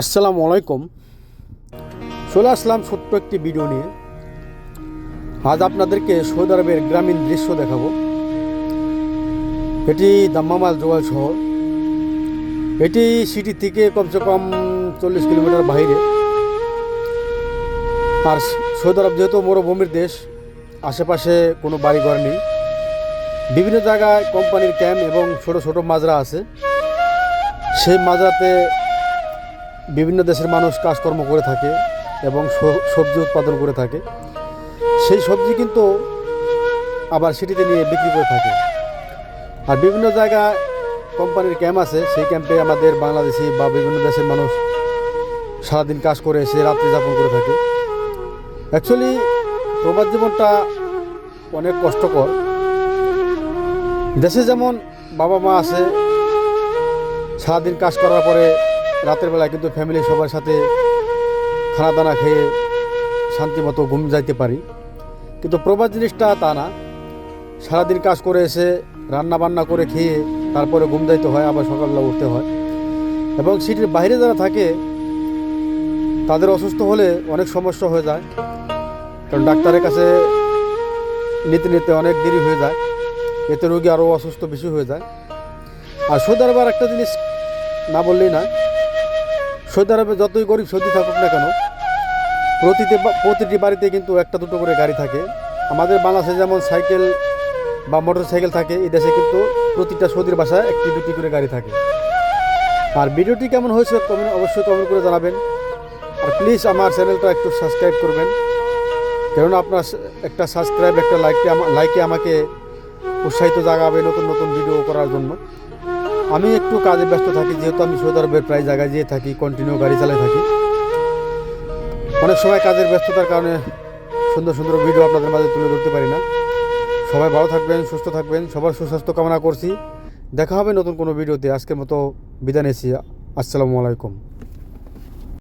আসসালামু আলাইকুম। চলে আসলাম ছোট্ট একটি ভিডিও নিয়ে। আজ আপনাদেরকে সৌদি আরবের গ্রামীণ দৃশ্য দেখাবো। এটি দাম্মামাল জোয়াল শহর। এটি সিটি থেকে কমসে কম চল্লিশ কিলোমিটার বাইরে আর সৌদি আরব যেহেতু মরুভূমির দেশ, আশেপাশে কোনো বাড়িঘর নেই। বিভিন্ন জায়গায় কোম্পানির ক্যাম্প এবং ছোট ছোট মাজরা আছে। সেই মাজরাতে বিভিন্ন দেশের মানুষ কাজকর্ম করে থাকে এবং সবজি উৎপাদন করে থাকে। সেই সবজি কিন্তু আবার সিটিতে নিয়ে বিক্রি করে থাকে। আর বিভিন্ন জায়গায় কোম্পানির ক্যাম্প আছে, সেই ক্যাম্পে আমাদের বাংলাদেশি বা বিভিন্ন দেশের মানুষ সারাদিন কাজ করে এসে রাত্রি যাপন করে থাকে। অ্যাকচুয়ালি প্রবাস জীবনটা অনেক কষ্টকর। দেশে যেমন বাবা মা আছে, সারাদিন কাজ করার পরে রাতের বেলায় কিন্তু ফ্যামিলি সবার সাথে খানা দানা খেয়ে শান্তি মতো ঘুম যাইতে পারি। কিন্তু প্রবাস জিনিসটা তা না। সারাদিন কাজ করে এসে রান্না বান্না করে খেয়ে তারপরে ঘুম যাইতে হয়, আবার সকালবেলা উঠতে হয়। এবং সিটির বাইরে যারা থাকে, তাদের অসুস্থ হলে অনেক সমস্যা হয়ে যায়। কারণ ডাক্তারের কাছে নিতে নিতে অনেক দেরি হয়ে যায়। এতে রোগী আরও অসুস্থ বেশি হয়ে যায়। আর সৌদি আরবের একটা জিনিস না বললেই না সৌদি আরবে যতই গরিব সৌদি থাকুক না কেন, প্রতিটি প্রতিটি বাড়িতে কিন্তু একটা দুটো করে গাড়ি থাকে। আমাদের বাংলাদেশে যেমন সাইকেল বা মোটর সাইকেল থাকে, এই দেশে কিন্তু প্রতিটা সৌদির বাসায় একটি দুটি করে গাড়ি থাকে। আর ভিডিওটি কেমন হয়েছে কমেন্ট অবশ্যই কমেন্ট করে জানাবেন। আর প্লিজ আমার চ্যানেলটা একটু সাবস্ক্রাইব করবেন। কেননা আপনার একটা সাবস্ক্রাইব একটা লাইককে লাইকে আমাকে উৎসাহিত জাগাবে নতুন নতুন ভিডিও করার জন্য। আমি একটু কাজে ব্যস্ত থাকি, যেহেতু আমি সৌদি আরবের প্রায় জায়গায় যেয়ে থাকি কন্টিনিউ গাড়ি চালিয়ে থাকি। অনেক সময় কাজের ব্যস্ততার কারণে সুন্দর সুন্দর ভিডিও আপনাদের মাঝে তুলে ধরতে পারি না। সবাই ভালো থাকবেন, সুস্থ থাকবেন, সবার সুস্বাস্থ্য কামনা করছি। দেখা হবে নতুন কোনো ভিডিওতে আজকের মতো বিদায় নিয়েছি আসসালামু আলাইকুম।